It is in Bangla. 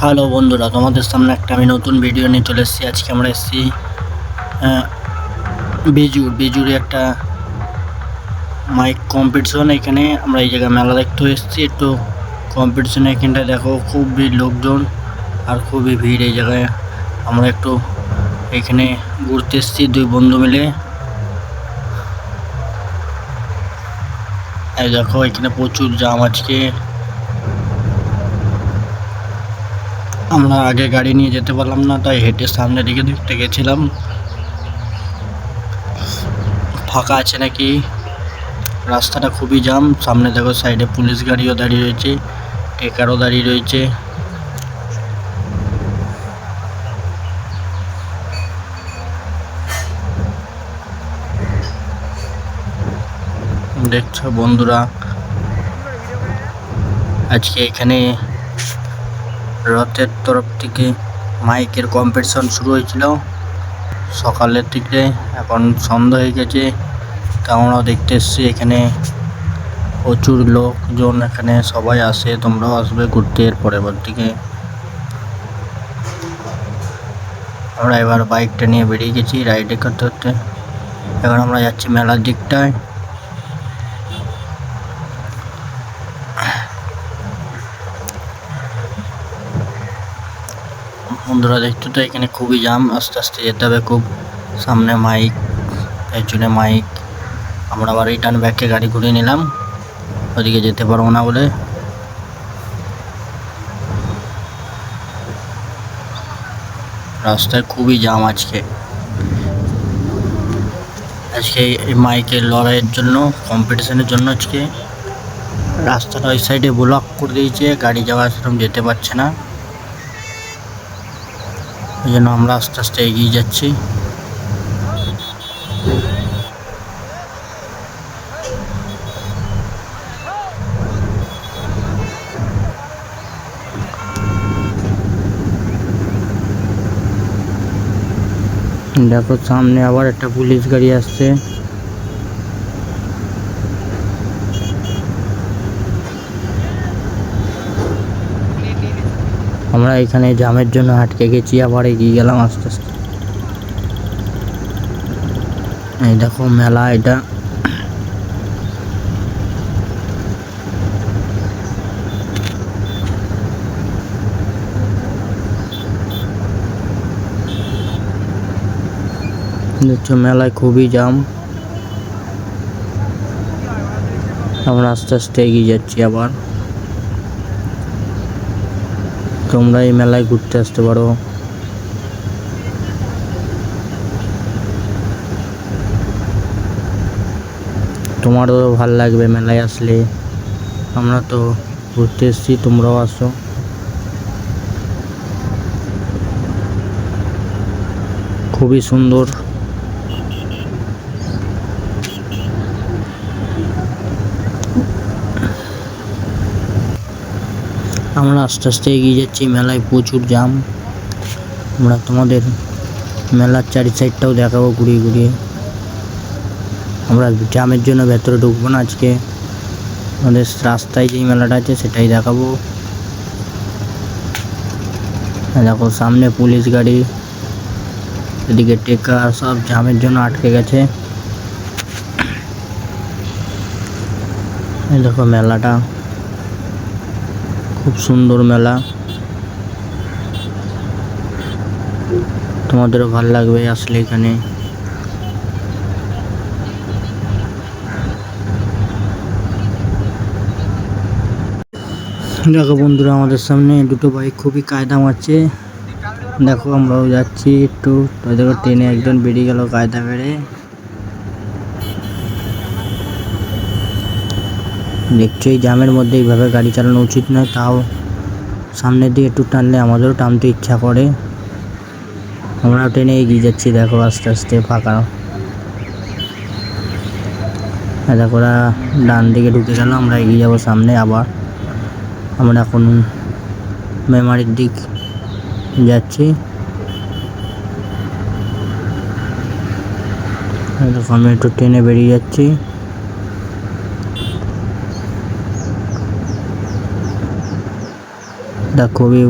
হ্যালো বন্ধুরা, তোমাদের সামনে একটা আমি নতুন ভিডিও নিয়ে চলে এসেছি। আজকে আমরা এসেছি বেজুর বেজুরে একটা মাইক কম্পিটিশন এখানে আমরা এই জায়গায় মেলা দেখতে এসেছি। একটু কম্পিটিশন এখানটা দেখো, খুবই লোকজন আর খুবই ভিড় এই জায়গায়। আমরা একটু এখানে ঘুরতে এসেছি দুই বন্ধু মিলে। এই দেখো, এখানে প্রচুর জাম আজকে। আমরা আগে গাড়ি নিয়ে যেতে পারলাম না, তাই হেঁটে সামনে দিকে দেখতে গেছিলাম। ফাঁকা আছে নাকি? রাস্তাটা খুবই জাম। সামনে দেখো সাইডে পুলিশ গাড়িও দাঁড়িয়ে রয়েছে, টেকারও দাঁড়িয়ে রয়েছে। দেখছ বন্ধুরা, আজকে এখানে রথের তরফ থেকে মাইকের কম্পিটিশন শুরু হয়েছিল। সকালের দিকে, এখন সন্ধ্যা হয়ে গেছে। তা আমরাও দেখতে এসেছি এখানে প্রচুর লোকজন এখানে সবাই আসে, তোমরাও আসবে ঘুরতে এর পরের দিকে। আমরা এবার বাইকটা নিয়ে বেরিয়ে গেছি রাইডে করতে করতে। এখন আমরা যাচ্ছি মেলার দিকটায়। বন্ধুরা, দেখতে তো এখানে খুবই জাম। আস্তে আস্তে যেতে হবে খুব। সামনে মাইক, পেছনে মাইক। আমরা আবার রিটার্ন ব্যাকে গাড়ি ঘুরিয়ে নিলাম। ওদিকে যেতে পারব না বলে। রাস্তায় খুবই জাম আজকে। আজকে এই মাইকের লড়াইয়ের জন্য কম্পিটিশনের জন্য আজকে। রাস্তাটা ওই সাইডে ব্লক করে দিয়েছে। গাড়ি যাওয়া সেরকম যেতে পারছে না। এই জন্য আমরা আস্তে আস্তে এগিয়ে যাচ্ছি দেখো সামনে আবার একটা পুলিশ গাড়ি আসছে আমরা এখানে জামের জন্য আটকে গেছি, আবার এগিয়ে গেলাম আস্তে আস্তে। এই দেখো মেলা এটা। মেলায় খুবই জাম। আমরা আস্তে আস্তে এগিয়ে যাচ্ছি আবার। তোমরা এই মেলায় ঘুরতে আসতে পারো। তোমারও ভালো লাগবে মেলায় আসলে। আমরা তো ঘুরতে এসেছি, তোমরাও আসো। খুবই সুন্দর। আমরা আস্তে আস্তে এগিয়ে যাচ্ছি, মেলায় প্রচুর জাম। আমরা তোমাদের মেলার চারি সাইডটাও দেখাবো ঘুরিয়ে ঘুরিয়ে। আমরা জামের জন্য ভেতরে ঢুকবো না আজকে। আমাদের রাস্তায় যেই মেলাটা আছে সেটাই দেখাবো। আর দেখো সামনে পুলিশ গাড়ি, এদিকে টেকার সব জামের জন্য আটকে গেছে। এই দেখো মেলাটা। খুব সুন্দর মেলা। তোমাদেরও ভালো লাগবে আসলে এখানে। দেখো বন্ধুরা, আমাদের সামনে দুটো বাইক খুবই কায়দা মারছে। দেখো আমরাও যাচ্ছি একটু। দেখো, ট্রেনে একজন বেরিয়ে গেল কায়দা মেরে। এই জামের মধ্যে এইভাবে গাড়ি চালানো উচিত নয়, তাও সামনের দিকে একটু টানলে আমাদেরও টানতে ইচ্ছা করে। আমরা ট্রেনে এগিয়ে যাচ্ছি, দেখো আস্তে আস্তে ফাঁকা। হ্যাঁ দেখো ওরা ডান দিকে ঢুকে গেল, আমরা এগিয়ে যাব সামনে আবার। আমরা এখন মেমারির দিক যাচ্ছি। দেখো, আমি একটু ট্রেনে বেরিয়ে যাচ্ছি। দা কবি